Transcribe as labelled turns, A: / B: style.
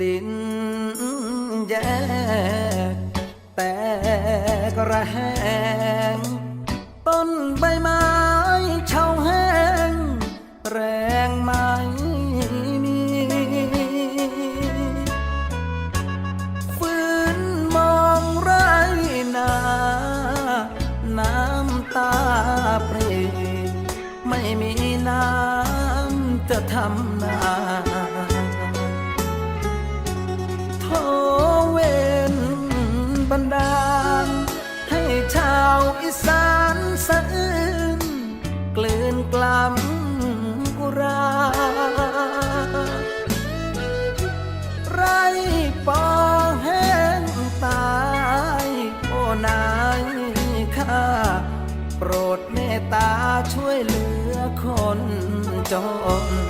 A: ดินแยกแต่กระแหงต้นใบไม้เฉาแห้ง แรงไม่มีฟื้นมองไรนา น้ำตาเปรตไม่มีน้ำจะทำนา บันดาล ให้ชาวอีสานสะอื้นกลืนกล้ำอุรา ไรปอแห้งตายโอนายข้าโปรดเมตตาช่วยเหลือคนจน